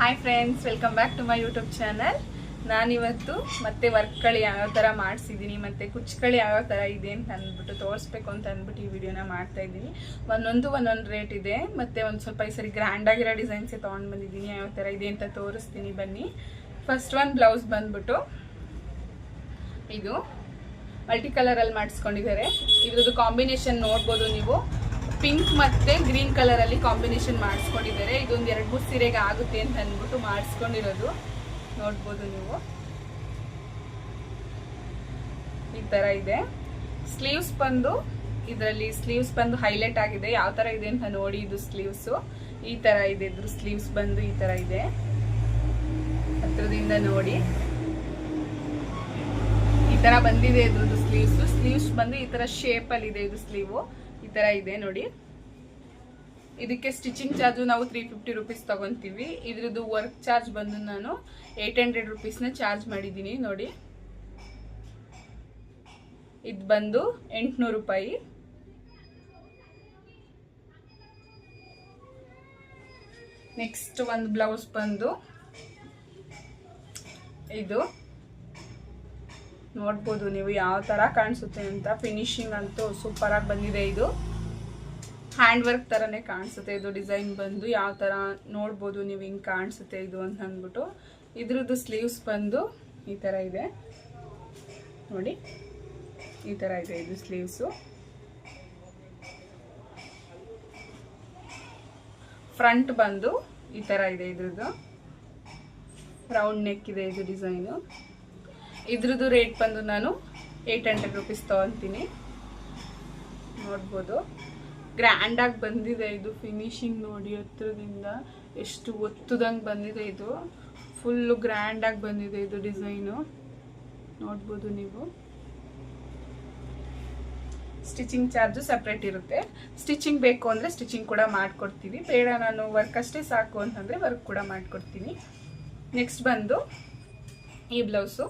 Hi friends welcome back to my YouTube channel ನಾನಿವತ್ತು ಮತ್ತೆ ವರ್ಕ್ಗಳು ಯಾವ್ಯಾವ ಥರ ಮಾಡಿಸಿದ್ದೀನಿ ಮತ್ತು ಕುಚ್ಚುಗಳು ಯಾವ್ಯಾವ ಥರ ಇದೆ ಅಂತ ಅಂದ್ಬಿಟ್ಟು ತೋರಿಸ್ಬೇಕು ಅಂತ ಅಂದ್ಬಿಟ್ಟು ಈ ವಿಡಿಯೋನ ಮಾಡ್ತಾ ಇದ್ದೀನಿ. ಒಂದೊಂದು ಒಂದೊಂದು ರೇಟ್ ಇದೆ, ಮತ್ತು ಒಂದು ಸ್ವಲ್ಪ ಈ ಸರಿ ಗ್ರ್ಯಾಂಡ್ ಆಗಿರೋ ಡಿಸೈನ್ಸೇ ತೊಗೊಂಡು ಬಂದಿದ್ದೀನಿ ಯಾವ ಥರ ಇದೆ ಅಂತ ತೋರಿಸ್ತೀನಿ ಬನ್ನಿ. ಫಸ್ಟ್ ಒಂದು ಬ್ಲೌಸ್ ಬಂದ್ಬಿಟ್ಟು, ಇದು ಮಲ್ಟಿ ಕಲರಲ್ಲಿ ಮಾಡಿಸ್ಕೊಂಡಿದ್ದಾರೆ. ಇದ್ರದ್ದು ಕಾಂಬಿನೇಷನ್ ನೋಡ್ಬೋದು ನೀವು. ಪಿಂಕ್ ಮತ್ತೆ ಗ್ರೀನ್ ಕಲರ್ ಅಲ್ಲಿ ಕಾಂಬಿನೇಷನ್ ಮಾಡಿಸ್ಕೊಂಡಿದ್ದಾರೆ. ಇದೊಂದು ಎರಡು ಮೂರು ಸೀರೆಗೆ ಆಗುತ್ತೆ ಅಂತ ಅಂದ್ಬಿಟ್ಟು ಮಾಡಿಸ್ಕೊಂಡಿರೋದು. ನೋಡ್ಬೋದು ನೀವು. ಈ ತರ ಇದೆ. ಸ್ಲೀವ್ಸ್ ಬಂದು ಇದರಲ್ಲಿ ಸ್ಲೀವ್ಸ್ ಬಂದು ಹೈಲೈಟ್ ಆಗಿದೆ. ಯಾವ ತರ ಇದೆ ಅಂತ ನೋಡಿ ಇದು ಸ್ಲೀವ್ಸ್. ಈ ತರ ಇದೆ ಇದ್ರ ಸ್ಲೀವ್ಸ್ ಬಂದು ಈ ತರ ಇದೆ. ಹತ್ರದಿಂದ ನೋಡಿ. ಈ ತರ ಬಂದಿದೆ ಇದ್ರದ್ದು ಸ್ಲೀವ್ಸ್. ಸ್ಲೀವ್ಸ್ ಬಂದು ಈ ತರ ಶೇಪ್ ಅಲ್ಲಿ ಇದೆ ಇದು ಸ್ಲೀವ್. ಈ ತರ ಇದೆ ನೋಡಿ. ಇದಕ್ಕೆ ಸ್ಟಿಚಿಂಗ್ ಚಾರ್ಜು ನಾವು ತ್ರೀ ಫಿಫ್ಟಿ ರುಪೀಸ್ ತಗೊಂತೀವಿ. ಇದ್ರದ್ದು ವರ್ಕ್ ಚಾರ್ಜ್ ಬಂದು ನಾನು ಏಟ್ ಹಂಡ್ರೆಡ್ ರುಪೀಸ್ನ ಚಾರ್ಜ್ ಮಾಡಿದ್ದೀನಿ ನೋಡಿ. ಇದು ಬಂದು ಎಂಟುನೂರು ರೂಪಾಯಿ. ನೆಕ್ಸ್ಟ್ ಒಂದು ಬ್ಲೌಸ್ ಬಂದು ಇದು. ನೋಡ್ಬೋದು ನೀವು ಯಾವ ಥರ ಕಾಣಿಸುತ್ತೆ ಅಂತ. ಫಿನಿಶಿಂಗ್ ಅಂತೂ ಸೂಪರಾಗಿ ಬಂದಿದೆ ಇದು. ಹ್ಯಾಂಡ್ ವರ್ಕ್ ಥರನೇ ಕಾಣಿಸುತ್ತೆ ಇದು ಡಿಸೈನ್ ಬಂದು. ಯಾವ ಥರ ನೋಡ್ಬೋದು ನೀವು ಹಿಂಗೆ ಕಾಣಿಸುತ್ತೆ ಇದು ಅಂತ ಅಂದ್ಬಿಟ್ಟು. ಇದ್ರದ್ದು ಸ್ಲೀವ್ಸ್ ಬಂದು ಈ ಥರ ಇದೆ. ನೋಡಿ, ಈ ಥರ ಇದೆ ಇದು ಸ್ಲೀವ್ಸು ಫ್ರಂಟ್ ಬಂದು ಈ ಥರ ಇದೆ ಇದ್ರದ್ದು. ರೌಂಡ್ ನೆಕ್ ಇದೆ ಇದು ಡಿಸೈನು ಇದ್ರದ್ದು ರೇಟ್ ಬಂದು ನಾನು ಏಯ್ಟ್ ಹಂಡ್ರೆಡ್ ರುಪೀಸ್ ತೊಗೊತೀನಿ ನೋಡ್ಬೋದು. ಗ್ರ್ಯಾಂಡಾಗಿ ಬಂದಿದೆ ಇದು ಫಿನಿಶಿಂಗ್ ನೋಡಿ ಹತ್ರದಿಂದ. ಎಷ್ಟು ಒತ್ತದಂಗೆ ಬಂದಿದೆ ಇದು. ಫುಲ್ಲು ಗ್ರ್ಯಾಂಡಾಗಿ ಬಂದಿದೆ ಇದು ಡಿಸೈನು ನೋಡ್ಬೋದು ನೀವು. ಸ್ಟಿಚಿಂಗ್ ಚಾರ್ಜು ಸಪ್ರೇಟ್ ಇರುತ್ತೆ. ಸ್ಟಿಚಿಂಗ್ ಬೇಕು ಅಂದರೆ ಸ್ಟಿಚಿಂಗ್ ಕೂಡ ಮಾಡಿಕೊಡ್ತೀವಿ ಬೇಡ ನಾನು ವರ್ಕ್ ಅಷ್ಟೇ ಸಾಕು ಅಂತಂದರೆ ವರ್ಕ್ ಕೂಡ ಮಾಡಿಕೊಡ್ತೀನಿ. ನೆಕ್ಸ್ಟ್ ಬಂದು ಈ ಬ್ಲೌಸು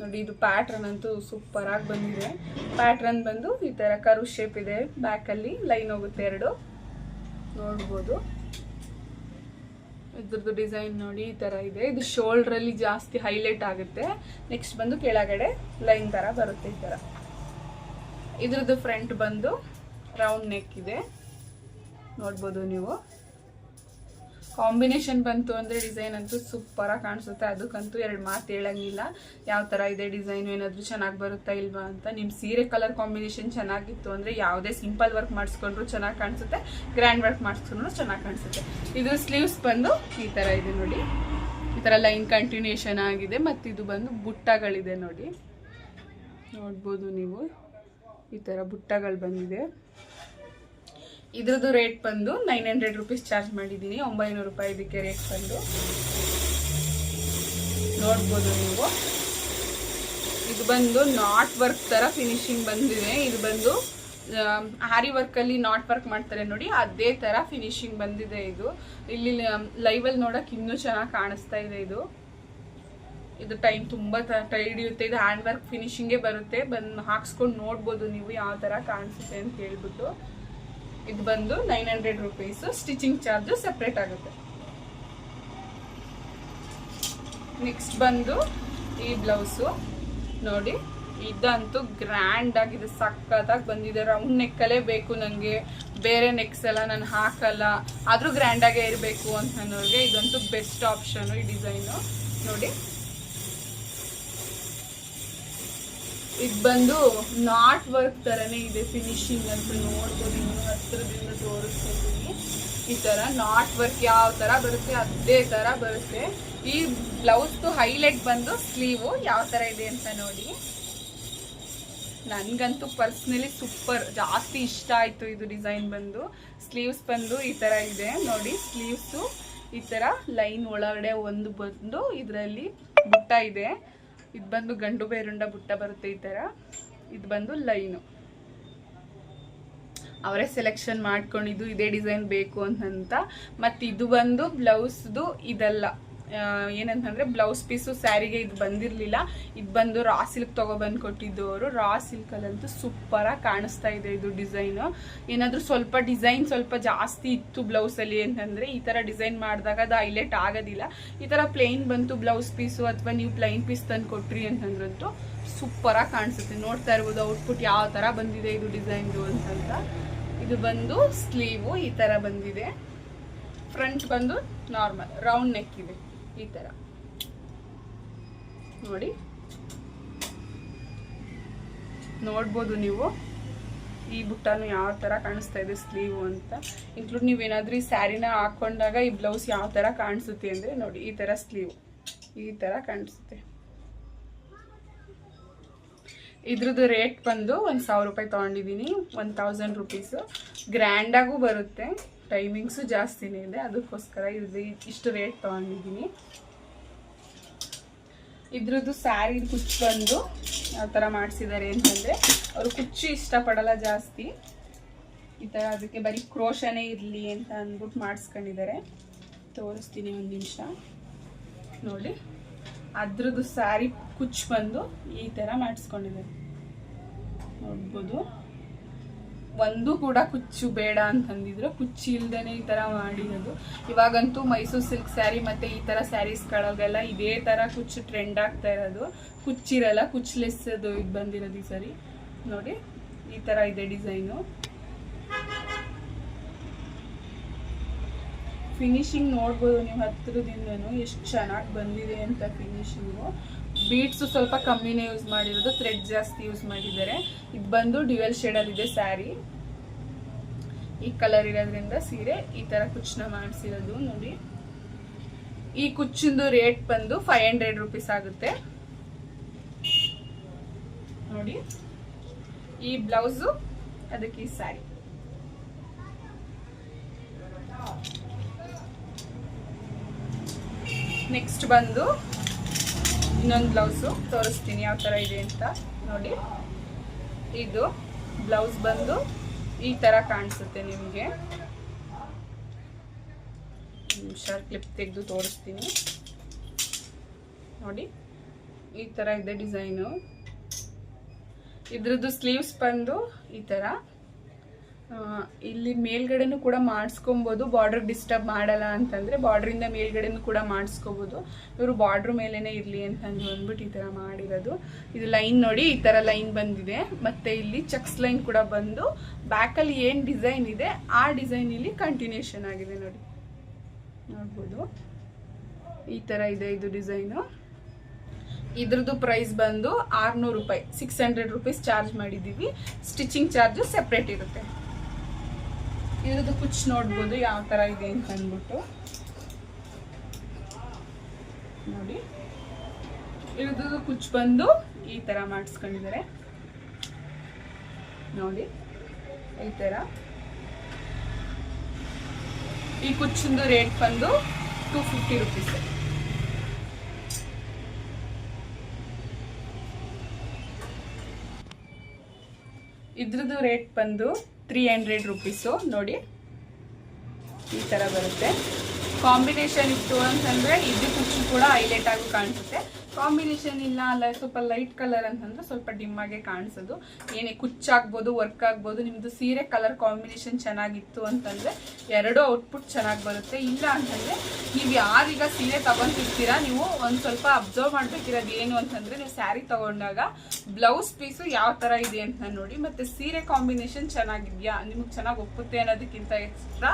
ನೋಡಿ, ಇದು ಪ್ಯಾಟ್ರನ್ ಅಂತೂ ಸೂಪರ್ ಆಗಿ ಬಂದಿದೆ. ಪ್ಯಾಟ್ರನ್ ಬಂದು ಈ ತರ ಕರು ಶೇಪ್ ಇದೆ. ಬ್ಯಾಕ್ ಅಲ್ಲಿ ಲೈನ್ ಹೋಗುತ್ತೆ ಎರಡು. ನೋಡ್ಬೋದು. ಇದ್ರದ್ದು ಡಿಸೈನ್ ನೋಡಿ ಈ ತರ ಇದೆ. ಇದು ಶೋಲ್ಡರ್ ಅಲ್ಲಿ ಜಾಸ್ತಿ ಹೈಲೈಟ್ ಆಗುತ್ತೆ. ನೆಕ್ಸ್ಟ್ ಬಂದು ಕೆಳಗಡೆ ಲೈನ್ ಥರ ಬರುತ್ತೆ ಈ ತರ. ಇದ್ರದ್ದು ಫ್ರಂಟ್ ಬಂದು ರೌಂಡ್ ನೆಕ್ ಇದೆ. ನೋಡ್ಬೋದು ನೀವು. ಕಾಂಬಿನೇಷನ್ ಬಂತು ಅಂದರೆ ಡಿಸೈನ್ ಅಂತೂ ಸೂಪರಾಗಿ ಕಾಣಿಸುತ್ತೆ. ಅದಕ್ಕಂತೂ ಎರಡು ಮಾತು ಹೇಳಂಗಿಲ್ಲ. ಯಾವ ಥರ ಇದೆ ಡಿಸೈನ್, ಏನಾದರೂ ಚೆನ್ನಾಗಿ ಬರುತ್ತಾ ಇಲ್ವಾ ಅಂತ. ನಿಮ್ಮ ಸೀರೆ ಕಲರ್ ಕಾಂಬಿನೇಷನ್ ಚೆನ್ನಾಗಿತ್ತು ಅಂದರೆ ಯಾವುದೇ ಸಿಂಪಲ್ ವರ್ಕ್ ಮಾಡಿಸ್ಕೊಂಡ್ರು ಚೆನ್ನಾಗಿ ಕಾಣಿಸುತ್ತೆ. ಗ್ರ್ಯಾಂಡ್ ವರ್ಕ್ ಮಾಡಿಸ್ಕೊಂಡ್ರು ಚೆನ್ನಾಗಿ ಕಾಣಿಸುತ್ತೆ. ಇದು ಸ್ಲೀವ್ಸ್ ಬಂದು ಈ ಥರ ಇದೆ ನೋಡಿ. ಈ ಥರ ಲೈನ್ ಕಂಟಿನ್ಯೂಷನ್ ಆಗಿದೆ ಮತ್ತು ಇದು ಬಂದು ಬುಟ್ಟಗಳಿದೆ ನೋಡಿ. ನೋಡ್ಬೋದು ನೀವು. ಈ ಥರ ಬುಟ್ಟಗಳು ಬಂದಿದೆ. ಇದ್ರದ್ದು ರೇಟ್ ಬಂದು ನೈನ್ ಹಂಡ್ರೆಡ್ ರುಪೀಸ್ ಚಾರ್ಜ್ ಮಾಡಿದ್ದೀನಿ ಒಂಬೈನೂರು ರೂಪಾಯಿ ಇದಕ್ಕೆ ರೇಟ್ ಬಂದು. ನೋಡ್ಬೋದು ನೀವು. ಇದು ಬಂದು ನಾಟ್ ವರ್ಕ್ ಥರ ಫಿನಿಶಿಂಗ್ ಬಂದಿದೆ. ಇದು ಬಂದು ಹಾರಿ ವರ್ಕಲ್ಲಿ ನಾಟ್ ವರ್ಕ್ ಮಾಡ್ತಾರೆ ನೋಡಿ, ಅದೇ ಥರ ಫಿನಿಶಿಂಗ್ ಬಂದಿದೆ ಇದು. ಇಲ್ಲಿ ಲೈವಲ್ಲಿ ನೋಡಕ್ ಇನ್ನೂ ಚೆನ್ನಾಗಿ ಕಾಣಿಸ್ತಾ ಇದೆ ಇದು. ಇದು ಟೈಮ್ ತುಂಬ ಟೈಡ್ ಹಿಡಿಯುತ್ತೆ ಇದು ಹ್ಯಾಂಡ್ ವರ್ಕ್ ಫಿನಿಶಿಂಗೇ ಬರುತ್ತೆ. ಬಂದು ಹಾಕ್ಸ್ಕೊಂಡು ನೋಡ್ಬೋದು ನೀವು ಯಾವ ಥರ ಕಾಣಿಸುತ್ತೆ ಅಂತ ಹೇಳ್ಬಿಟ್ಟು. ಇದು ಬಂದು nine hundred rupees stitching charge separate ಆಗುತ್ತೆ. ನೆಕ್ಸ್ಟ್ ಬಂದು ಈ ಬ್ಲೌಸು ನೋಡಿ, ಇದಂತೂ ಗ್ರ್ಯಾಂಡ್ ಆಗಿದೆ ಸಖತ್ತಾಗಿ ಬಂದಿದೆ. ರೌಂಡ್ ನೆಕ್ಕಲ್ಲೇ ಬೇಕು ನನಗೆ ಬೇರೆ ನೆಕ್ಸ್ ಎಲ್ಲ ನಾನು ಹಾಕಲ್ಲ. ಆದರೂ ಗ್ರ್ಯಾಂಡಾಗೇ ಇರಬೇಕು ಅಂತ ಅನ್ನೋರಿಗೆ ಇದಂತೂ ಬೆಸ್ಟ್ ಆಪ್ಷನು ಈ ಡಿಸೈನು ನೋಡಿ ಇದು ಬಂದು ನಾಟ್ ವರ್ಕ್ ತರನೇ ಇದೆ ಫಿನಿಶಿಂಗ್ ಅಂತ ನೋಡ್ಬೋದು ಇನ್ನೂ ಹತ್ರದಿಂದ ತೋರಿಸ್ಕೊತೀನಿ. ಈ ತರ ನಾಟ್ ವರ್ಕ್ ಯಾವ ತರ ಬರುತ್ತೆ ಅದೇ ತರ ಬರುತ್ತೆ. ಈ ಬ್ಲೌಸ್ದು ಹೈಲೈಟ್ ಬಂದು ಸ್ಲೀವು ಯಾವ ತರ ಇದೆ ಅಂತ ನೋಡಿ. ನನಗಂತೂ ಪರ್ಸ್ನಲಿ ಸೂಪರ್ ಜಾಸ್ತಿ ಇಷ್ಟ ಆಯ್ತು ಇದು ಡಿಸೈನ್ ಬಂದು. ಸ್ಲೀವ್ಸ್ ಬಂದು ಈ ತರ ಇದೆ. ನೋಡಿ, ಸ್ಲೀವ್ಸು ಈ ತರ ಲೈನ್ ಒಳಗಡೆ ಒಂದು ಬಂದು ಇದರಲ್ಲಿ ಬುಟ್ಟ ಇದೆ. ಇದು ಬಂದು ಗಂಡು ಬೇರುಂಡ ಬುಟ್ಟ ಬರುತ್ತೆ ಈ ಥರ ಇದು ಬಂದು ಲೈನು. ಅವರೇ ಸೆಲೆಕ್ಷನ್ ಮಾಡ್ಕೊಂಡಿದ್ದು ಇದೇ ಡಿಸೈನ್ ಬೇಕು ಅಂತ. ಮತ್ತು ಇದು ಬಂದು ಬ್ಲೌಸ್ದು ಇದಲ್ಲ. ಏನಂತಂದ್ರೆ ಬ್ಲೌಸ್ ಪೀಸು ಸ್ಯಾರಿಗೆ ಇದು ಬಂದಿರಲಿಲ್ಲ. ಇದು ಬಂದು ರಾ ಸಿಲ್ಕ್ ತೊಗೊಬಂದು ಕೊಟ್ಟಿದ್ದು ಅವರು. ರಾ ಸಿಲ್ಕಲ್ಲಂತೂ ಸೂಪರಾಗಿ ಕಾಣಿಸ್ತಾ ಇದೆ ಇದು ಡಿಸೈನು ಏನಾದರೂ ಸ್ವಲ್ಪ ಡಿಸೈನ್ ಸ್ವಲ್ಪ ಜಾಸ್ತಿ ಇತ್ತು ಬ್ಲೌಸಲ್ಲಿ ಅಂತಂದರೆ ಈ ಥರ ಡಿಸೈನ್ ಮಾಡಿದಾಗ ಅದು ಹೈಲೈಟ್ ಆಗೋದಿಲ್ಲ. ಈ ಥರ ಪ್ಲೈನ್ ಬಂತು ಬ್ಲೌಸ್ ಪೀಸು ಅಥವಾ ನೀವು ಪ್ಲೈನ್ ಪೀಸ್ ತಂದು ಕೊಟ್ರಿ ಅಂತಂದ್ರಂತೂ ಸೂಪರಾಗಿ ಕಾಣಿಸುತ್ತೆ. ನೋಡ್ತಾ ಇರ್ಬೋದು ಔಟ್ಪುಟ್ ಯಾವ ಥರ ಬಂದಿದೆ ಇದು ಡಿಸೈನ್ದು ಅಂತಂತ. ಇದು ಬಂದು ಸ್ಲೀವು ಈ ಥರ ಬಂದಿದೆ. ಫ್ರಂಟ್ ಬಂದು ನಾರ್ಮಲ್ ರೌಂಡ್ ನೆಕ್ ಇದೆ. ಈ ಥರ ನೋಡಿ. ನೋಡ್ಬೋದು ನೀವು. ಈ ಬುಟ್ಟನು ಯಾವ ಥರ ಕಾಣಿಸ್ತಾ ಇದೆ ಸ್ಲೀವ್ ಅಂತ. ಇನ್ಕ್ಲೂಡ್ ನೀವೇನಾದರೂ ಈ ಸ್ಯಾರಿನ ಹಾಕೊಂಡಾಗ ಈ ಬ್ಲೌಸ್ ಯಾವ ಥರ ಕಾಣಿಸುತ್ತೆ ಅಂದರೆ ನೋಡಿ, ಈ ಥರ ಸ್ಲೀವ್. ಈ ಥರ ಕಾಣಿಸುತ್ತೆ. ಇದ್ರದ್ದು ರೇಟ್ ಬಂದು ಒಂದು ಸಾವಿರ ರೂಪಾಯಿ ತೊಗೊಂಡಿದ್ದೀನಿ. ಒನ್ ತೌಸಂಡ್ ರುಪೀಸು ಗ್ರ್ಯಾಂಡಾಗೂ ಬರುತ್ತೆ. ಟೈಮಿಂಗ್ಸು ಜಾಸ್ತಿನೇ ಇದೆ. ಅದಕ್ಕೋಸ್ಕರ ಇದು ಇಷ್ಟು ರೇಟ್ ತೊಗೊಂಡಿದ್ದೀನಿ. ಇದ್ರದ್ದು ಸ್ಯಾರಿ ಕುಚ್ಚು ಬಂದು ಯಾವ ಥರ ಮಾಡಿಸಿದ್ದಾರೆ ಅಂತಂದರೆ ಅವರು ಕುಚ್ಚು ಇಷ್ಟಪಡಲ್ಲ ಜಾಸ್ತಿ. ಈ ಥರ ಅದಕ್ಕೆ ಬರೀ ಕ್ರೋಶನೇ ಇರಲಿ ಅಂತ ಅಂದ್ಬಿಟ್ಟು ಮಾಡಿಸ್ಕೊಂಡಿದ್ದಾರೆ ತೋರಿಸ್ತೀನಿ ಒಂದು ನಿಮಿಷ. ನೋಡಿ, ಅದ್ರದ್ದು ಸ್ಯಾರಿ ಕುಚ್ಚು ಬಂದು ಈ ಥರ ಮಾಡಿಸ್ಕೊಂಡಿದ್ದಾರೆ ನೋಡ್ಬೋದು. ಒಂದು ಕೂಡ ಕುಚ್ಚು ಬೇಡ ಅಂತಂದಿದ್ರು ಕುಚ್ಚು ಇಲ್ದೇನೆ ಈ ತರ ಮಾಡಿರೋದು. ಇವಾಗಂತೂ ಮೈಸೂರು ಸಿಲ್ಕ್ ಸ್ಯಾರಿ ಮತ್ತೆ ಈ ತರ ಸ್ಯಾರೀಸ್ಗಳಿಗೆಲ್ಲ ಇದೇ ತರ ಕುಚ್ಚು ಟ್ರೆಂಡ್ ಆಗ್ತಾ ಇರೋದು. ಕುಚ್ಚಿರಲ್ಲ ಕುಚ್ಲೆಸ್ ಅದು ಇದು ಬಂದಿರೋದು ಈ ಸರಿ. ನೋಡಿ, ಈ ತರ ಇದೆ ಡಿಸೈನು ಫಿನಿಶಿಂಗ್ ನೋಡ್ಬೋದು ನೀವು ಹತ್ತಿರದಿಂದನೂ ಎಷ್ಟು ಚೆನ್ನಾಗಿ ಬಂದಿದೆ ಅಂತ ಫಿನಿಶಿಂಗು ಬೀಡ್ಸು ಸ್ವಲ್ಪ ಕಮ್ಮಿನೇ ಯೂಸ್ ಮಾಡಿರೋದು ಥ್ರೆಡ್ ಜಾಸ್ತಿ ಯೂಸ್ ಮಾಡಿದ್ದಾರೆ. ಇದು ಬಂದು ಡ್ಯುವೆಲ್ ಶೇಡಲ್ಲಿದೆ ಸ್ಯಾರಿ ಈ ಕಲರ್ ಇರೋದ್ರಿಂದ ಸೀರೆ ಈ ತರ ಕುಚ್ಚನ್ನ ಮಾಡಿಸಿರೋದು, ನೋಡಿ. ಈ ಕುಚ್ಚಿಂದು ರೇಟ್ ಬಂದು ಫೈವ್ ಹಂಡ್ರೆಡ್ ರುಪೀಸ್ ಆಗುತ್ತೆ. ನೋಡಿ. ಈ ಬ್ಲೌಸು ಅದಕ್ಕೆ ಈ ಸ್ಯಾರಿ ನೆಕ್ಸ್ಟ್ ಬಂದು ಇನ್ನೊಂದು ಬ್ಲೌಸು ತೋರಿಸ್ತೀನಿ ಯಾವ ಥರ ಇದೆ ಅಂತ ನೋಡಿ. ಇದು ಬ್ಲೌಸ್ ಬಂದು ಈ ಥರ ಕಾಣಿಸುತ್ತೆ ನಿಮಗೆ. ನಿಮಿಷ ಕ್ಲಿಪ್ ತೆಗೆದು ತೋರಿಸ್ತೀನಿ. ನೋಡಿ, ಈ ಥರ ಇದೆ ಡಿಸೈನು. ಇದ್ರದ್ದು ಸ್ಲೀವ್ಸ್ ಬಂದು ಈ ಥರ. ಇಲ್ಲಿ ಮೇಲ್ಗಡೆನೂ ಕೂಡ ಮಾಡಿಸ್ಕೊಬೋದು. ಬಾರ್ಡರ್ ಡಿಸ್ಟರ್ಬ್ ಮಾಡಲ್ಲ ಅಂತಂದರೆ ಬಾರ್ಡ್ರಿಂದ ಮೇಲ್ಗಡೆನೂ ಕೂಡ ಮಾಡಿಸ್ಕೋಬೋದು. ಇವರು ಬಾರ್ಡ್ರ್ ಮೇಲೇ ಇರಲಿ ಅಂತಂದು ಅಂದ್ಬಿಟ್ಟು ಈ ಥರ ಮಾಡಿರೋದು. ಇದು ಲೈನ್ ನೋಡಿ, ಈ ಥರ ಲೈನ್ ಬಂದಿದೆ. ಮತ್ತು ಇಲ್ಲಿ ಚಕ್ಸ್ ಲೈನ್ ಕೂಡ ಬಂದು ಬ್ಯಾಕಲ್ಲಿ ಏನು ಡಿಸೈನ್ ಇದೆ, ಆ ಡಿಸೈನ್ ಇಲ್ಲಿ ಕಂಟಿನ್ಯೂಷನ್ ಆಗಿದೆ ನೋಡಿ. ನೋಡ್ಬೋದು. ಈ ಥರ ಇದೆ ಇದು ಡಿಸೈನು ಇದ್ರದ್ದು ಪ್ರೈಸ್ ಬಂದು ಆರ್ನೂರು ರೂಪಾಯಿ ಸಿಕ್ಸ್ ಹಂಡ್ರೆಡ್ ರುಪೀಸ್ ಚಾರ್ಜ್ ಮಾಡಿದ್ದೀವಿ. ಸ್ಟಿಚಿಂಗ್ ಚಾರ್ಜು ಸೆಪ್ರೇಟ್ ಇರುತ್ತೆ. ಇದ್ರದ್ದು ಕುಚ್ ನೋಡ್ಬೋದು, ಯಾವ ಥರ ಇದೆ ಅಂತ ಅಂದ್ಬಿಟ್ಟು. ನೋಡಿ. ಇದ್ರದ್ದು ಕುಚ್ ಬಂದು ಈ ಥರ ಮಾಡಿಸ್ಕೊಂಡಿದ್ದಾರೆ. ನೋಡಿ, ಈ ಥರ ಈ ಕುಚ್ಚಿಂದು ರೇಟ್ ಬಂದು ಟೂ ಫಿಫ್ಟಿ ರುಪೀಸ್ ಇದ್ರದ್ದು ರೇಟ್ ಬಂದು ತ್ರೀ ಹಂಡ್ರೆಡ್ ರುಪೀಸು ನೋಡಿ. ಈ ಥರ ಬರುತ್ತೆ. ಕಾಂಬಿನೇಷನ್ ಇತ್ತು ಅಂತಂದರೆ, ಇದು ಕುಚ್ಚು ಕೂಡ ಹೈಲೈಟ್ ಆಗಿ ಕಾಣಿಸುತ್ತೆ. ಕಾಂಬಿನೇಷನ್ ಇಲ್ಲ, ಅಲ್ಲ, ಸ್ವಲ್ಪ ಲೈಟ್ ಕಲರ್ ಅಂತಂದ್ರೆ ಸ್ವಲ್ಪ ಡಿಮ್ ಆಗಿ ಕಾಣಿಸೋದು. ಏನೇ ಕುಚ್ಚಾಗ್ಬೋದು ವರ್ಕ್ ಆಗ್ಬೋದು ನಿಮ್ಮದು ಸೀರೆ ಕಲರ್ ಕಾಂಬಿನೇಷನ್ ಚೆನ್ನಾಗಿತ್ತು ಅಂತಂದರೆ ಎರಡೂ ಔಟ್ಪುಟ್ ಚೆನ್ನಾಗಿ ಬರುತ್ತೆ. ಇಲ್ಲ ಅಂತಂದರೆ ನೀವು ಯಾರೀಗ ಸೀರೆ ತಗೊಂತಿರ್ತೀರಾ ನೀವು ಒಂದು ಸ್ವಲ್ಪ ಅಬ್ಸರ್ವ್ ಮಾಡ್ಬೇಕಿರೋದು ಏನು ಅಂತಂದರೆ ನೀವು ಸ್ಯಾರಿ ತಗೊಂಡಾಗ ಬ್ಲೌಸ್ ಪೀಸು ಯಾವ ಥರ ಇದೆ ಅಂತ ನೋಡಿ, ಮತ್ತು ಸೀರೆ ಕಾಂಬಿನೇಷನ್ ಚೆನ್ನಾಗಿದೆಯಾ, ನಿಮಗೆ ಚೆನ್ನಾಗಿ ಒಪ್ಪುತ್ತೆ ಅನ್ನೋದಕ್ಕಿಂತ ಎಕ್ಸ್ಟ್ರಾ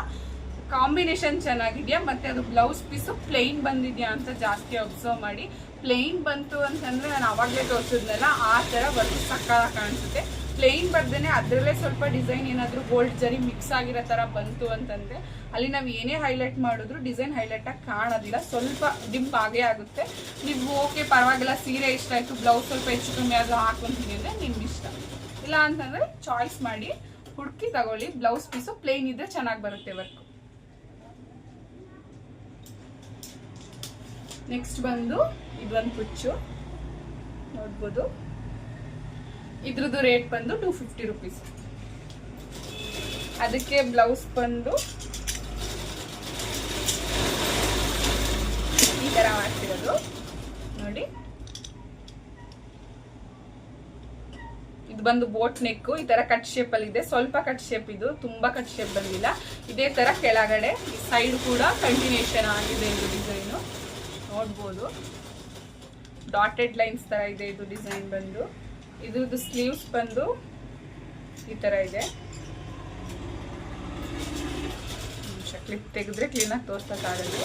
ಕಾಂಬಿನೇಷನ್ ಚೆನ್ನಾಗಿದೆಯಾ? ಮತ್ತೆ ಅದು ಬ್ಲೌಸ್ ಪೀಸು ಪ್ಲೈನ್ ಬಂದಿದೆಯಾ ಅಂತ ಜಾಸ್ತಿ ಅಬ್ಸರ್ವ್ ಮಾಡಿ. ಪ್ಲೈನ್ ಬಂತು ಅಂತಂದ್ರೆ ನಾನು ಅವಾಗಲೇ ತೋರಿಸಿದ್ನಲ್ಲ, ಆ ಥರ ವರ್ಕ್ ಸಕ್ಕಾಗ ಕಾಣಿಸುತ್ತೆ. ಪ್ಲೈನ್ ಬರ್ದೇನೆ ಅದರಲ್ಲೇ ಸ್ವಲ್ಪ ಡಿಸೈನ್ ಏನಾದರೂ ಗೋಲ್ಡ್ ಜರಿ ಮಿಕ್ಸ್ ಆಗಿರೋ ಥರ ಬಂತು ಅಂತಂದರೆ, ಅಲ್ಲಿ ನಾವು ಏನೇ ಹೈಲೈಟ್ ಮಾಡಿದ್ರು ಡಿಸೈನ್ ಹೈಲೈಟ್ ಆಗಿ ಕಾಣೋದಿಲ್ಲ. ಸ್ವಲ್ಪ ಡಿಂಪ್ ಆಗೇ ಆಗುತ್ತೆ. ನೀವು ಓಕೆ ಪರವಾಗಿಲ್ಲ, ಸೀರೆ ಇಷ್ಟ ಆಯಿತು ಬ್ಲೌಸ್ ಸ್ವಲ್ಪ ಹೆಚ್ಚು ಕಮ್ಮಿ ಆದರೂ ಹಾಕೊಂತೀನಿ ಅಂದರೆ ನಿಮ್ಗೆ ಇಷ್ಟ. ಇಲ್ಲ ಅಂತಂದರೆ ಚಾಯ್ಸ್ ಮಾಡಿ, ಹುಡುಕಿ ತಗೊಳ್ಳಿ. ಬ್ಲೌಸ್ ಪೀಸು ಪ್ಲೇನ್ ಇದ್ರೆ ಚೆನ್ನಾಗಿ ಬರುತ್ತೆ ವರ್ಕ್ ನೆಕ್ಸ್ಟ್ ಬಂದು ಇದೊಂದು ಕುಚ್ಚು ನೋಡ್ಬೋದು. ಇದ್ರದ್ದು ರೇಟ್ ಬಂದು ಟೂ ಫಿಫ್ಟಿ ರುಪೀಸ್ ಅದಕ್ಕೆ ಬ್ಲೌಸ್ ಬಂದು ಈ ಥರ ಮಾಡ್ತಿರೋದು. ನೋಡಿ. ಇದು ಬಂದು ಬೋಟ್ ನೆಕ್ ಈ ತರ ಕಟ್ ಶೇಪಲ್ಲಿ ಇದೆ. ಸ್ವಲ್ಪ ಕಟ್ ಶೇಪ್ ಇದು, ತುಂಬಾ ಕಟ್ ಶೇಪ್ ಬಂದಿಲ್ಲ ಇದೇ ತರ ಕೆಳಗಡೆ ಸೈಡ್ ಕೂಡ ಕಂಟಿನ್ಯೂಷನ್ ಆಗಿದೆ ಇದು ಡಿಸೈನು ನೋಡ್ಬೋದು. ಡಾಟೆಡ್ ಲೈನ್ಸ್ ಥರ ಇದೆ ಇದು ಡಿಸೈನ್ ಬಂದು. ಇದ್ರದ್ದು ಸ್ಲೀವ್ಸ್ ಬಂದು ಈ ಥರ ಇದೆ. ಕ್ಲಿಪ್ ತೆಗೆದ್ರೆ ಕ್ಲೀನಾಗಿ ತೋರ್ಸೋಕ್ಕಾಗಲ್ಲ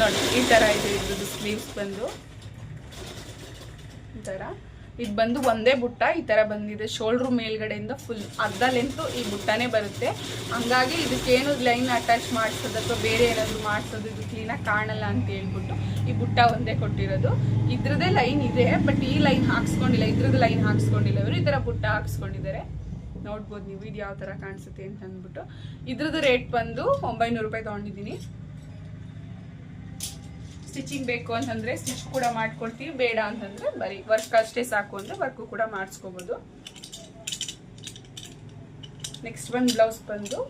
ನೋಡಿ, ಈ ಥರ ಇದೆ ಇದ್ರದ್ದು ಸ್ಲೀವ್ಸ್ ಬಂದು. ಈ ತರ. ಇದು ಬಂದು ಒಂದೇ ಬುಟ್ಟ, ಈ ಥರ ಬಂದಿದೆ. ಶೋಲ್ಡ್ರ್ ಮೇಲ್ಗಡೆಯಿಂದ ಫುಲ್ ಅರ್ಧ ಲೆಂತು ಈ ಬುಟ್ಟನೇ ಬರುತ್ತೆ. ಹಂಗಾಗಿ ಇದಕ್ಕೇನು ಲೈನ್ ಅಟ್ಯಾಚ್ ಮಾಡಿಸೋದು ಅಥವಾ ಬೇರೆ ಏನಾದರೂ ಮಾಡಿಸೋದು ಇದು ಕ್ಲೀನಾಗಿ ಕಾಣಲ್ಲ ಅಂತ ಹೇಳ್ಬಿಟ್ಟು ಈ ಬುಟ್ಟ ಒಂದೇ ಕೊಟ್ಟಿರೋದು. ಇದ್ರದ್ದೇ ಲೈನ್ ಇದೆ ಬಟ್ ಈ ಲೈನ್ ಹಾಕ್ಸ್ಕೊಂಡಿಲ್ಲ. ಇದ್ರದ್ದು ಲೈನ್ ಹಾಕ್ಸ್ಕೊಂಡಿಲ್ಲ ಇವರು. ಈ ಥರ ಬುಟ್ಟ ಹಾಕ್ಸ್ಕೊಂಡಿದ್ದಾರೆ. ನೋಡ್ಬೋದು ನೀವು ಇದು ಯಾವ ಥರ ಕಾಣಿಸುತ್ತೆ ಅಂತ ಅಂದ್ಬಿಟ್ಟು ಇದ್ರದ್ದು ರೇಟ್ ಬಂದು ಒಂಬೈನೂರು ರೂಪಾಯಿ ತಗೊಂಡಿದ್ದೀನಿ. ಸ್ಟಿಚಿಂಗ್ ಬೇಕು ಅಂತಂದ್ರೆ ಸ್ಟಿಚ್ ಕೂಡ ಮಾಡ್ಕೊಡ್ತೀವಿ, ಬೇಡ ಅಂತಂದ್ರೆ ಬರೀ ವರ್ಕ್ ಅಷ್ಟೇ ಸಾಕು ಅಂದ್ರೆ ವರ್ಕು ಕೂಡ ಮಾಡಿಸ್ಕೋಬಹುದು ನೆಕ್ಸ್ಟ್ ಒಂದು ಬ್ಲೌಸ್ ಬಂದು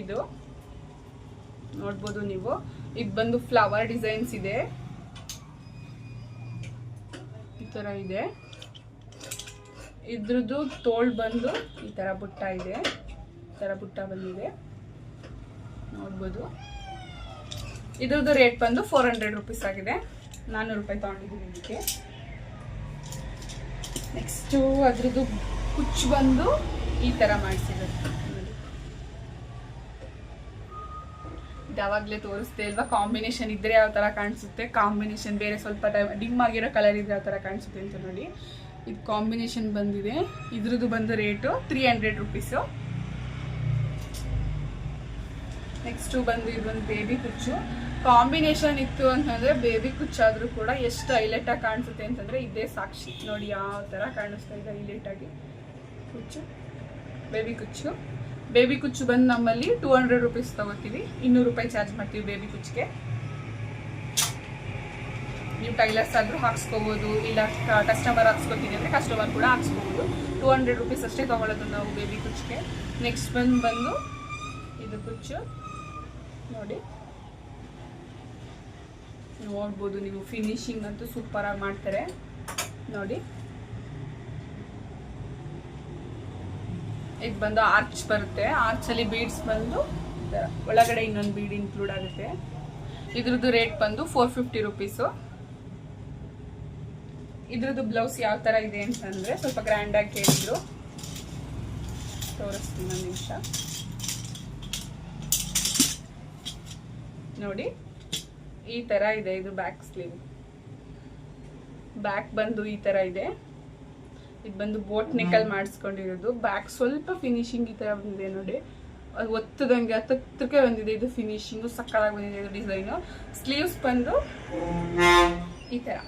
ಇದು. ನೋಡ್ಬೋದು ನೀವು. ಇದು ಬಂದು ಫ್ಲವರ್ ಡಿಸೈನ್ಸ್ ಇದೆ. ಈ ತರ ಇದೆ. ಇದ್ರದ್ದು ತೋಳ್ ಬಂದು ಈ ತರ ಬುಟ್ಟ ಇದೆ. ಈ ತರ ಬುಟ್ಟ ಬಂದಿದೆ. ನೋಡ್ಬೋದು. ಇದ್ರದ್ದು ರೇಟ್ ಬಂದು ಫೋರ್ ಹಂಡ್ರೆಡ್ ರುಪೀಸ್ ಆಗಿದೆ. ನಾನ್ನೂರು ರೂಪಾಯಿ ತಗೊಂಡಿದ್ದೀನಿ ಇದಕ್ಕೆ. ನೆಕ್ಸ್ಟು ಅದ್ರದ್ದು ಕುಚ್ಚು ಬಂದು ಈ ಥರ ಮಾಡಿಸಿದ್ರು ಯಾವಾಗ್ಲೇ ತೋರಿಸ್ತೇ ಇಲ್ವಾ ಕಾಂಬಿನೇಷನ್ ಇದ್ರೆ ಯಾವ ಥರ ಕಾಣಿಸುತ್ತೆ? ಕಾಂಬಿನೇಷನ್ ಬೇರೆ ಸ್ವಲ್ಪ ಡಿಮ್ ಆಗಿರೋ ಕಲರ್ ಇದ್ರೆ ಯಾವ ಥರ ಕಾಣಿಸುತ್ತೆ ಅಂತ ನೋಡಿ. ಇದು ಕಾಂಬಿನೇಷನ್ ಬಂದಿದೆ. ಇದ್ರದ್ದು ಬಂದು rate three hundred rupees next ಬಂದು ಇದೊಂದು ಬೇಬಿ ಕುಚ್ಚು. ಕಾಂಬಿನೇಷನ್ ಇತ್ತು ಅಂತಂದ್ರೆ ಬೇಬಿ ಕುಚ್ಚಾದ್ರೂ ಕೂಡ ಎಷ್ಟು ಹೈಲೈಟ್ ಆಗಿ ಕಾಣಿಸುತ್ತೆ ಅಂತಂದ್ರೆ ಇದೇ ಸಾಕ್ಷಿ. ನೋಡಿ ಯಾವ ತರ ಕಾಣಿಸ್ತಾ ಇದೆ ಹೈಲೈಟ್ ಆಗಿ. ಕುಚ್ಚು. ಬೇಬಿ ಕುಚ್ಚು. ಬೇಬಿ ಕುಚ್ಚು ಬಂದು ನಮ್ಮಲ್ಲಿ ಟೂ ಹಂಡ್ರೆಡ್ ರುಪೀಸ್ ತಗೋತೀವಿ. ಇನ್ನೂರು ರೂಪಾಯಿ ಚಾರ್ಜ್ ಮಾಡ್ತೀವಿ ಬೇಬಿ ಕುಚ್ಚಿಗೆ. ನೀವು ಟೈಲರ್ಸ್ ಆದ್ರೂ ಹಾಕ್ಸ್ಕೋಬಹುದು ಇಲ್ಲ ಕಸ್ಟಮರ್ ಹಾಕ್ಸ್ಕೊತೀನಿ ಅಂದ್ರೆ ಕಸ್ಟಮರ್ ಕೂಡ ಹಾಕ್ಸ್ಕೋಬಹುದು ಟೂ ಹಂಡ್ರೆಡ್ ರುಪೀಸ್ ಅಷ್ಟೇ ತಗೊಳ್ಳೋದು ನಾವು ಬೇಬಿ ಕುಚ್ಚಿಗೆ. ನೆಕ್ಸ್ಟ್ ಬಂದು ಬಂದು ಇದು ಕುಚ್ಚು. ನೋಡಿ. ನೋಡ್ಬೋದು ನೀವು ಫಿನಿಶಿಂಗ್ ಅಂತೂ ಸೂಪರಾಗಿ ಮಾಡ್ತಾರೆ. ನೋಡಿ. ಇದು ಬಂದು ಆರ್ಚ್ ಬರುತ್ತೆ. ಆರ್ಚಲ್ಲಿ ಬೀಡ್ಸ್ ಬಂದು ಒಳಗಡೆ ಇನ್ನೊಂದು ಬೀಡ್ ಇನ್ಕ್ಲೂಡ್ ಆಗುತ್ತೆ. ಇದ್ರದ್ದು ರೇಟ್ ಬಂದು ಫೋರ್ ಫಿಫ್ಟಿ ರುಪೀಸು ಇದ್ರದ್ದು ಬ್ಲೌಸ್ ಯಾವ ತರ ಇದೆ ಅಂತಂದ್ರೆ ಸ್ವಲ್ಪ ಗ್ರ್ಯಾಂಡ್ ಆಗಿ ಕೇಳಿದ್ರು. ತೋರಿಸ್ತೀನಿ ಒಂದು ನಿಮಿಷ. ನೋಡಿ. ಈ ತರ ಇದೆ ಇದು ಬ್ಯಾಕ್ ಸ್ಲೀವ್ ಬ್ಯಾಕ್ ಬಂದು ಈ ತರ ಇದೆ. ಇದು ಬಂದು ಬೋಟ್ ನೆಕಲ್ ಮಾಡಿಸ್ಕೊಂಡಿರೋದು. ಬ್ಯಾಕ್ ಸ್ವಲ್ಪ ಫಿನಿಶಿಂಗ್ ಈ ತರ ಬಂದಿದೆ ನೋಡಿ. ಅದು ಒತ್ತದಂಗೆ ಹತ್ತಕ್ಕೆ ಬಂದಿದೆ ಇದು ಫಿನಿಶಿಂಗು ಸಕ್ಕತ್ತಾಗಿ ಬಂದಿದೆ ಇದು ಡಿಸೈನು ಸ್ಲೀವ್ಸ್ ಬಂದು ಈ ತರ.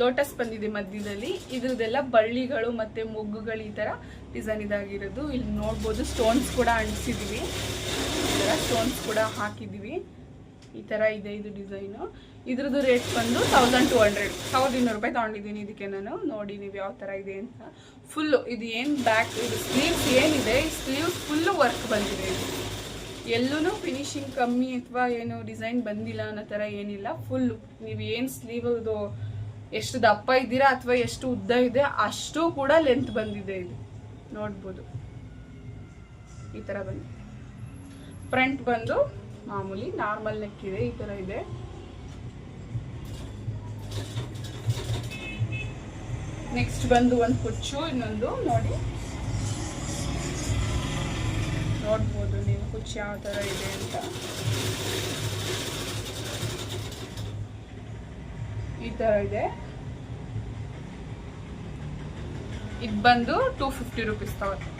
ಲೋಟಸ್ ಬಂದಿದೆ ಮಧ್ಯದಲ್ಲಿ. ಇದ್ರದ್ದೆಲ್ಲ ಬಳ್ಳಿಗಳು ಮತ್ತೆ ಮೊಗ್ಗುಗಳು ಈ ತರ ಡಿಸೈನ್ ಇದಾಗಿರೋದು. ಇಲ್ಲಿ ನೋಡ್ಬೋದು ಸ್ಟೋನ್ಸ್ ಕೂಡ ಅಂಟಿಸಿದೀವಿ. ಈ ತರ ಸ್ಟೋನ್ಸ್ ಕೂಡ ಹಾಕಿದೀವಿ. ಈ ತರ ಇದೆ ಇದು ಡಿಸೈನು ಇದ್ರದ್ದು ರೇಟ್ ಬಂದು ತೌಸಂಡ್ ಟು ಹಂಡ್ರೆಡ್ ಸಾವಿರದ ಇನ್ನೂರು ರೂಪಾಯಿ ತಗೊಂಡಿದ್ದೀನಿ ಇದಕ್ಕೆ ನಾನು. ನೋಡಿ ನೀವು ಯಾವ ತರ ಇದೆ ಅಂತ. ಫುಲ್ಲು ಇದು ಏನು ಬ್ಯಾಕ್ ಇದು ಸ್ಲೀವ್ಸ್ ಏನಿದೆ, ಈ ಸ್ಲೀವ್ಸ್ ಫುಲ್ಲು ವರ್ಕ್ ಬಂದಿದೆ. ಇದು ಎಲ್ಲೂ ಫಿನಿಶಿಂಗ್ ಕಮ್ಮಿ ಅಥವಾ ಏನು ಡಿಸೈನ್ ಬಂದಿಲ್ಲ ಅನ್ನೋ ಥರ ಏನಿಲ್ಲ. ಫುಲ್ ನೀವು ಏನು ಸ್ಲೀವ್ ಇದು ಎಷ್ಟು ದಪ್ಪ ಇದ್ದೀರಾ ಅಥವಾ ಎಷ್ಟು ಉದ್ದ ಇದೆ ಅಷ್ಟು ಕೂಡ ಲೆಂತ್ ಬಂದಿದೆ ಇದು. ನೋಡ್ಬೋದು. ಈ ಥರ ಬಂದು ಫ್ರಂಟ್ ಬಂದು ಮಾಮೂಲಿ ನಾರ್ಮಲ್ ನೆಕ್ ಇದೆ ಈ ಥರ ಇದೆ. ನೆಕ್ಸ್ಟ್ ಬಂದು ಒಂದು ಕುಚ್ಚು ಇನ್ನೊಂದು ನೋಡಿ. ನೋಡ್ಬೋದು ನೀವು ಕುಚ್ಚು ಯಾವ ಥರ ಇದೆ ಅಂತ. ಈ ಥರ ಇದೆ. ಇದು ಬಂದು ಟೂ ಫಿಫ್ಟಿ ರುಪೀಸ್ ತಗೋತ್ತೆ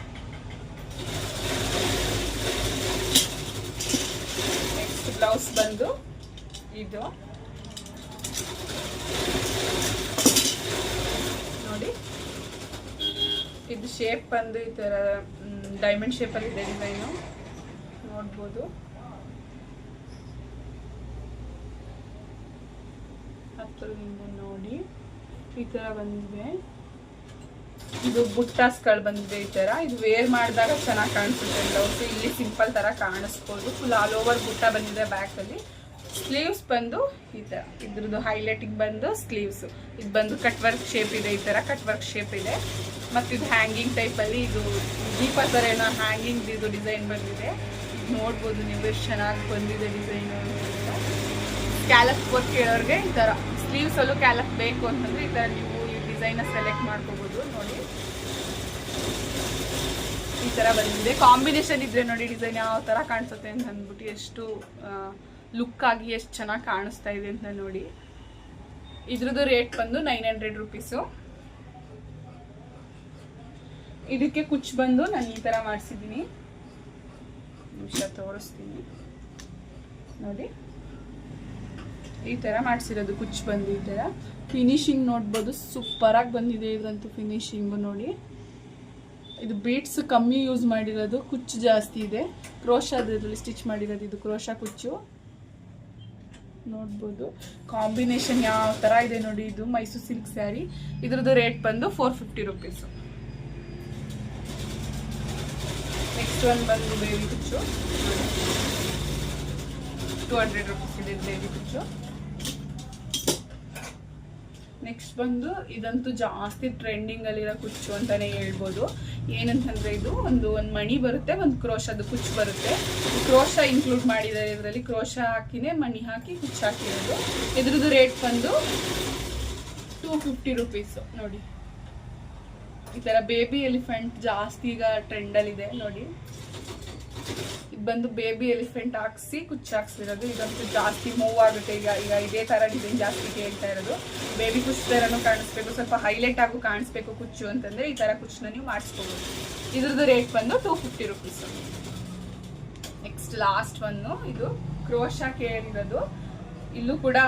ನೆಕ್ಸ್ಟ್ ಬ್ಲೌಸ್ ಬಂದು ಇದು. ನೋಡಿ. ಇದು ಶೇಪ್ ಬಂದು ಈ ಥರ ಡೈಮಂಡ್ ಶೇಪಲ್ಲಿ ಇದೆ ಡಿಸೈನು ನೋಡ್ಬೋದು. ಹತ್ತಿರದಿಂದ ನೋಡಿ. ಈ ಥರ ಬಂದಿದೆ. ಇದು ಬುಟ್ಟಾಸ್ಗಳು ಬಂದಿದೆ ಈ ಥರ. ಇದು ವೇರ್ ಮಾಡಿದಾಗ ಚೆನ್ನಾಗಿ ಕಾಣಿಸುತ್ತೆ ಬ್ಲೌಸ್ ಇಲ್ಲಿ ಸಿಂಪಲ್ ಥರ ಕಾಣಿಸ್ಬೋದು. ಫುಲ್ ಆಲ್ ಓವರ್ ಬುಟ್ಟ ಬಂದಿದೆ ಬ್ಯಾಕಲ್ಲಿ ಸ್ಲೀವ್ಸ್ ಬಂದು ಈ ಥರ ಇದ್ರದ್ದು ಹೈಲೈಟಿಂಗ್ ಬಂದು ಸ್ಲೀವ್ಸ್ ಇದು ಬಂದು ಕಟ್ ವರ್ಕ್ ಶೇಪ್ ಇದೆ, ಈ ಥರ ಕಟ್ ವರ್ಕ್ ಶೇಪ್ ಇದೆ. ಮತ್ತು ಇದು ಹ್ಯಾಂಗಿಂಗ್ ಟೈಪಲ್ಲಿ ಇದು ದೀಪ ಥರ ಏನೋ ಹ್ಯಾಂಗಿಂಗ್ ಇದು ಡಿಸೈನ್ ಬಂದಿದೆ. ನೋಡ್ಬೋದು ನೀವು, ಎಷ್ಟು ಚೆನ್ನಾಗಿ ಬಂದಿದೆ ಡಿಸೈನು ಕ್ಯಾಲಕ್ ವರ್ಕ್ ಕೇಳೋರಿಗೆ ಈ ಥರ. ಸ್ಲೀವ್ಸಲ್ಲೂ ಕ್ಯಾಲಕ್ ಬೇಕು ಅಂತಂದ್ರೆ ಈ ಥರ ನೀವು ಡಿಸೈನ ಸೆಲೆಕ್ಟ್ ಮಾಡ್ಕೋಬೋದು, ನೋಡಿ. ಈ ಥರ ಬಂದಿದೆ. ಕಾಂಬಿನೇಷನ್ ಇದ್ರೆ ನೋಡಿ ಡಿಸೈನ್ ಯಾವ ಥರ ಕಾಣಿಸುತ್ತೆ ಅಂತ ಅಂದ್ಬಿಟ್ಟು ಎಷ್ಟು ಲುಕ್ ಆಗಿ ಎಷ್ಟು ಚೆನ್ನಾಗಿ ಕಾಣಿಸ್ತಾ ಇದೆ ಅಂತ ನೋಡಿ. ಇದ್ರದ್ದು ರೇಟ್ ಬಂದು ನೈನ್ ಹಂಡ್ರೆಡ್ ರುಪೀಸು ಇದಕ್ಕೆ ಕುಚ್ ಬಂದು ನಾನು ಈ ಥರ ಮಾಡಿಸಿದ್ದೀನಿ. ನಿಮಿಷ ತೋರಿಸ್ತೀನಿ. ನೋಡಿ. ಈ ಥರ ಮಾಡಿಸಿರೋದು ಕುಚ್ಚು ಬಂದು ಈ ಥರ ಫಿನಿಶಿಂಗ್ ನೋಡ್ಬೋದು, ಸೂಪರಾಗಿ ಬಂದಿದೆ ಇದ್ರಂತೂ ಫಿನಿಶಿಂಗು ನೋಡಿ. ಇದು ಬೀಟ್ಸ್ ಕಮ್ಮಿ ಯೂಸ್ ಮಾಡಿರೋದು ಕುಚ್ಚು ಜಾಸ್ತಿ ಇದೆ. ಕ್ರೋಶಾದ ಇದರಲ್ಲಿ ಸ್ಟಿಚ್ ಮಾಡಿರೋದು, ಇದು ಕ್ರೋಶಾ ಕುಚ್ಚು. ನೋಡ್ಬೋದು. ಕಾಂಬಿನೇಷನ್ ಯಾವ ಥರ ಇದೆ ನೋಡಿ, ಇದು ಮೈಸೂರು ಸಿಲ್ಕ್ ಸ್ಯಾರಿ ಇದ್ರದ್ದು ರೇಟ್ ಬಂದು four fifty rupees next one ಬಂದು ಬೇಬಿ ಕುಚ್ಚು. ಟೂ ಹಂಡ್ರೆಡ್ ರುಪೀಸ್ ಇದೆ ಬೇಬಿ ಕುಚ್ಚು. ನೆಕ್ಸ್ಟ್ ಬಂದು ಇದಂತೂ ಜಾಸ್ತಿ ಟ್ರೆಂಡಿಂಗ್ ಅಲ್ಲಿರೋ ಕುಚ್ಚು ಅಂತಾನೆ ಹೇಳ್ಬೋದು. ಏನಂತಂದ್ರೆ ಇದು ಒಂದು ಒಂದು ಮಣಿ ಬರುತ್ತೆ, ಒಂದು ಕ್ರೋಶದ ಕುಚ್ಚು ಬರುತ್ತೆ. ಕ್ರೋಶ ಇನ್ಕ್ಲೂಡ್ ಮಾಡಿದ್ದಾರೆ ಇದರಲ್ಲಿ. ಕ್ರೋಶ ಹಾಕಿನೇ ಮಣಿ ಹಾಕಿ ಕುಚ್ಚು ಹಾಕಿರೋದು. ಇದ್ರದ್ದು ರೇಟ್ ಬಂದು ಟೂ ಫಿಫ್ಟಿ ರುಪೀಸು ನೋಡಿ. ಈ ಥರ ಬೇಬಿ ಎಲಿಫೆಂಟ್ ಜಾಸ್ತಿ ಈಗ ಟ್ರೆಂಡಲ್ಲಿದೆ ನೋಡಿ. ಇದು ಬಂದು ಬೇಬಿ ಎಲಿಫೆಂಟ್ ಹಾಕ್ಸಿ ಕುಚ್ಚು ಹಾಕ್ಸಿರೋದು. ಇದಂತೂ ಜಾಸ್ತಿ ಮೂವ್ ಆಗುತ್ತೆ. ಈಗ ಈಗ ಇದೇ ಥರ ಡಿಸೈನ್ ಜಾಸ್ತಿ ಕೇಳ್ತಾ ಇರೋದು. ಬೇಬಿ ಕುಚ್ಚು ಥರನೂ ಕಾಣಿಸ್ಬೇಕು. ಸ್ವಲ್ಪ ಹೈಲೈಟ್ ಆಗು ಕಾಣಿಸ್ಬೇಕು ಕುಚ್ಚು ಅಂತಂದ್ರೆ ಈ ಥರ ಕುಚ್ಚನ್ನ ನೀವು ಮಾಡಿಸ್ಕೋಬೋದು. ಇದ್ರದ್ದು ರೇಟ್ ಬಂದು two fifty rupees next last one ಇದು ಕ್ರೋಶ ಕೇಳಿರೋದು. ಇಲ್ಲೂ ಕೂಡ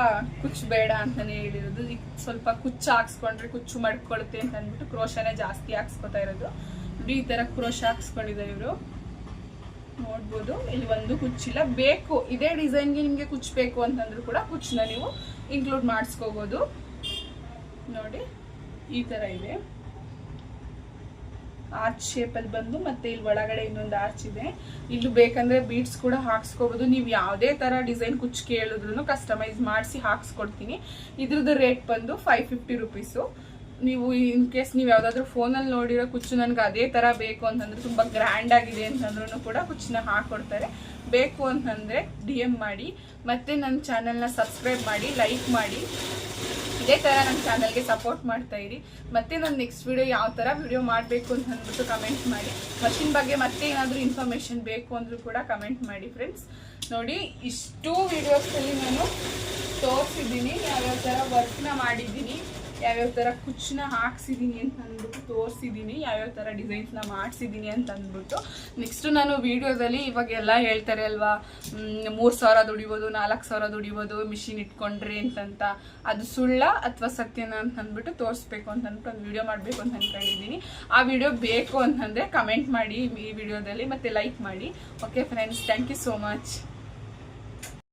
ಕುಚ್ಚು ಬೇಡ ಅಂತಾನೆ ಹೇಳಿರೋದು. ಈಗ ಸ್ವಲ್ಪ ಕುಚ್ಚು ಹಾಕ್ಸ್ಕೊಂಡ್ರೆ ಕುಚ್ಚು ಮಡ್ಕೊಳುತ್ತೆ ಅಂತ ಅಂದ್ಬಿಟ್ಟು ಕ್ರೋಶನೇ ಜಾಸ್ತಿ ಹಾಕ್ಸ್ಕೊತಾ ಇರೋದು. ನೋಡಿ ಈ ಥರ ಕ್ರೋಶ ಹಾಕ್ಸ್ಕೊಂಡಿದ್ದಾರೆ ಇವರು. ನೋಡ್ಬೋದು. ಇಲ್ಲಿ ಒಂದು ಕುಚ್ಚಿಲ್ಲ ಬೇಕು. ಇದೇ ಡಿಸೈನ್ಗೆ ನಿಮಗೆ ಕುಚ್ಚು ಬೇಕು ಅಂತಂದ್ರೂ ಕೂಡ ಕುಚ್ಚನ್ನ ನೀವು ಇನ್ಕ್ಲೂಡ್ ಮಾಡಿಸ್ಕೋಬೋದು. ನೋಡಿ, ಈ ಥರ ಇದೆ. ಆರ್ಚ್ ಶೇಪಲ್ಲಿ ಬಂದು ಮತ್ತೆ ಇಲ್ಲಿ ಒಳಗಡೆ ಇನ್ನೊಂದು ಆರ್ಚ್ ಇದೆ. ಇಲ್ಲೂ ಬೇಕಂದ್ರೆ ಬೀಡ್ಸ್ ಕೂಡ ಹಾಕ್ಸ್ಕೋಬೋದು. ನೀವು ಯಾವುದೇ ಥರ ಡಿಸೈನ್ ಕುಚ್ಚು ಕೇಳಿದ್ರು ಕಸ್ಟಮೈಸ್ ಮಾಡಿಸಿ ಹಾಕ್ಸ್ಕೊಡ್ತೀನಿ. ಇದ್ರದ್ದು ರೇಟ್ ಬಂದು ಫೈವ್ ಫಿಫ್ಟಿ ರುಪೀಸು ನೀವು ಇನ್ ಕೇಸ್ ನೀವು ಯಾವುದಾದ್ರೂ ಫೋನಲ್ಲಿ ನೋಡಿರೋ ಕುಚ್ಚು ನನಗೆ ಅದೇ ಥರ ಬೇಕು ಅಂತಂದ್ರೆ ತುಂಬ ಗ್ರ್ಯಾಂಡ್ ಆಗಿದೆ ಅಂತಂದ್ರೂ ಕೂಡ ಕುಚ್ಚನ್ನ ಹಾಕ್ಕೊಡ್ತಾರೆ ಬೇಕು ಅಂತಂದರೆ ಡಿ ಎಂ ಮಾಡಿ, ಮತ್ತೆ ನನ್ನ ಚಾನೆಲ್ನ ಸಬ್ಸ್ಕ್ರೈಬ್ ಮಾಡಿ ಲೈಕ್ ಮಾಡಿ. ಇದೇ ಥರ ನನ್ನ ಚಾನಲ್ಗೆ ಸಪೋರ್ಟ್ ಮಾಡ್ತಾ ಇರಿ. ಮತ್ತೆ ನನ್ನ ನೆಕ್ಸ್ಟ್ ವಿಡಿಯೋ ಯಾವ ಥರ ವಿಡಿಯೋ ಮಾಡಬೇಕು ಅಂತ ಅಂದ್ಬಿಟ್ಟು ಕಮೆಂಟ್ ಮಾಡಿ. ಮಷಿನ್ ಬಗ್ಗೆ ಮತ್ತೆ ಏನಾದರೂ ಇನ್ಫಾರ್ಮೇಶನ್ ಬೇಕು ಅಂದರೂ ಕೂಡ ಕಮೆಂಟ್ ಮಾಡಿ ಫ್ರೆಂಡ್ಸ್ ನೋಡಿ, ಇಷ್ಟು ವಿಡಿಯೋಸಲ್ಲಿ ನಾನು ತೋರಿಸಿದ್ದೀನಿ. ಯಾವ್ಯಾವ ಥರ ವರ್ಕ್ನ ಮಾಡಿದ್ದೀನಿ. ಯಾವ್ಯಾವ ಥರ ಕುಚ್ಚನ್ನ ಹಾಕ್ಸಿದ್ದೀನಿ ಅಂತ ಅಂದ್ಬಿಟ್ಟು ತೋರಿಸಿದ್ದೀನಿ ಯಾವ್ಯಾವ ಥರ ಡಿಸೈನ್ಸ್ನ ಮಾಡಿಸಿದ್ದೀನಿ ಅಂತ ಅಂದ್ಬಿಟ್ಟು ನೆಕ್ಸ್ಟು ನಾನು ವೀಡಿಯೋದಲ್ಲಿ ಇವಾಗ ಎಲ್ಲ ಹೇಳ್ತಾರೆ ಅಲ್ವಾ ಮೂರು ಸಾವಿರ ದುಡಿಬೋದು ನಾಲ್ಕು ಸಾವಿರ ದುಡಿಬೋದು ಮಿಷಿನ್ ಇಟ್ಕೊಂಡ್ರಿ ಅಂತಂತ. ಅದು ಸುಳ್ಳ ಅಥವಾ ಸತ್ಯನ ಅಂತ ಅಂದ್ಬಿಟ್ಟು ತೋರಿಸ್ಬೇಕು ಅಂತ ಅಂದ್ಬಿಟ್ಟು ಒಂದು ವೀಡಿಯೋ ಮಾಡಬೇಕು ಅಂತ ಅಂದ್ಕೊಂಡಿದ್ದೀನಿ ಆ ವಿಡಿಯೋ ಬೇಕು ಅಂತಂದರೆ ಕಮೆಂಟ್ ಮಾಡಿ ಈ ವಿಡಿಯೋದಲ್ಲಿ ಮತ್ತು ಲೈಕ್ ಮಾಡಿ. Okay friends thank you so much